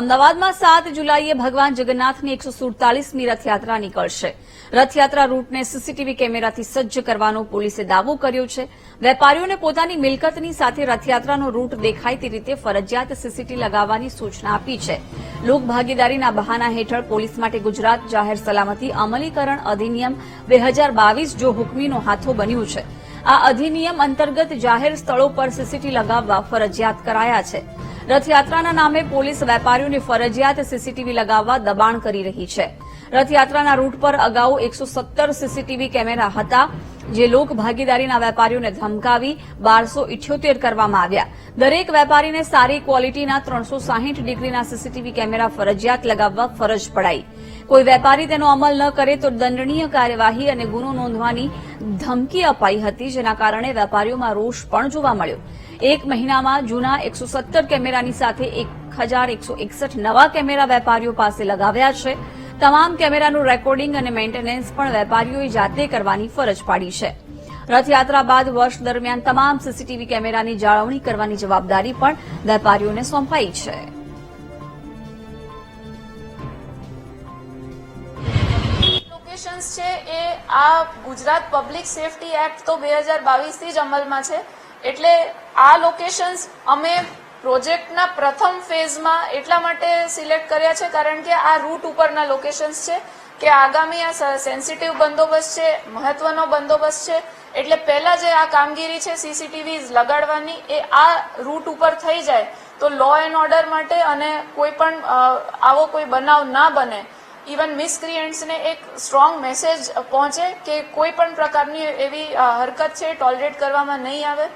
અમદાવાદમાં સાત જુલાઈએ ભગવાન જગન્નાથની એકસો સુડતાલીસમી રથયાત્રા નીકળશે. રથયાત્રા રૂટને સીસીટીવી કેમેરાથી સજ્જ કરવાનો પોલીસે દાવો કર્યો છે. વેપારીઓને પોતાની મિલકતની સાથે રથયાત્રાનો રૂટ દેખાય તે રીતે ફરજિયાત સીસીટી લગાવવાની સૂચના આપી છે. લોકભાગીદારીના બહાના હેઠળ પોલીસ માટે ગુજરાત જાહેર સલામતી અમલીકરણ અધિનિયમ બે હજાર બાવીસ જો હુકમીનો હાથો બન્યું છે. આ અધિનિયમ અંતર્ગત જાહેર સ્થળો પર સીસીટી લગાવવા ફરજિયાત કરાયા છે. રથયાત્રાના નામે પોલીસ વેપારીઓની ફરજિયાત સીસીટીવી લગાવવા દબાણ કરી રહી છે. રથયાત્રાના રૂટ પર અગાઉ એકસો સત્તર સીસીટીવી કેમેરા હતા, જે લોક ભાગીદારીના વેપારીઓને ધમકાવી બારસો ઇઠ્યોતેર કરવામાં આવ્યા. દરેક વેપારીને સારી ક્વોલિટીના ત્રણસો સાહીઠ ડિગ્રીના સીસીટીવી કેમેરા ફરજિયાત લગાવવા ફરજ પડાઈ. કોઈ વેપારી તેનો અમલ ન કરે તો દંડનીય કાર્યવાહી અને ગુનો નોંધવાની ધમકી અપાઈ હતી, જેના કારણે વેપારીઓમાં રોષ પણ જોવા મળ્યો. એક મહિનામાં જૂના એકસો સત્તર કેમેરાની સાથે એક હજાર એકસો એકસઠ નવા કેમેરા વેપારીઓ પાસે લગાવ્યા છે. તમામ કેમેરાનું રેકોર્ડિંગ અને મેન્ટેનન્સ પણ વેપારીઓએ જાતે કરવાની ફરજ પાડી છે. રથયાત્રા બાદ વર્ષ દરમિયાન તમામ સીસીટીવી કેમેરાની જાળવણી કરવાની જવાબદારી પણ વેપારીઓને સોંપાઈ છે. છે એ આ ગુજરાત પબ્લિક સેફટી એક્ટ તો બે હજાર બાવીસથી જ અમલમાં છે. એટલે આ લોકેશન્સ અમે પ્રોજેક્ટના પ્રથમ ફેઝમાં એટલા માટે સિલેક્ટ કર્યા છે કારણ કે આ રૂટ ઉપરના લોકેશન્સ છે કે આગામી આ સેન્સિટિવ બંદોબસ્ત છે, મહત્વનો બંદોબસ્ત છે. એટલે પહેલા જે આ કામગીરી છે સીસીટીવી લગાડવાની, એ આ રૂટ ઉપર થઈ જાય તો લો એન્ડ ઓર્ડર માટે અને કોઈ પણ આવો કોઈ બનાવ ના બને. ઇવન મિસક્રિએન્ટ્સને એક સ્ટ્રોંગ મેસેજ પહોંચે કે કોઈ પણ પ્રકારની એવી હરકત છે ટોલરેટ કરવામાં નહીં આવે.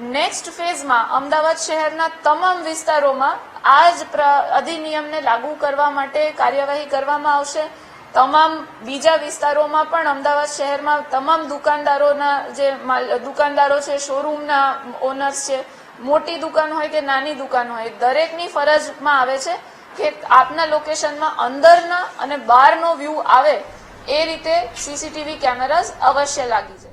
નેક્સ્ટ ફેઝમાં અમદાવાદ શહેરના તમામ વિસ્તારોમાં આ જ અધિનિયમને લાગુ કરવા માટે કાર્યવાહી કરવામાં આવશે. તમામ બીજા વિસ્તારોમાં પણ અમદાવાદ શહેરમાં તમામ દુકાનદારોના જે દુકાનદારો છે શોરૂમના ઓનર્સ છે, મોટી દુકાન હોય કે નાની દુકાન હોય, દરેકની ફરજમાં આવે છે કે આપના લોકેશનમાં અંદરના અને બહારનો વ્યૂ આવે એ રીતે સીસીટીવી કેમેરાઝ અવશ્ય લાગી જાય.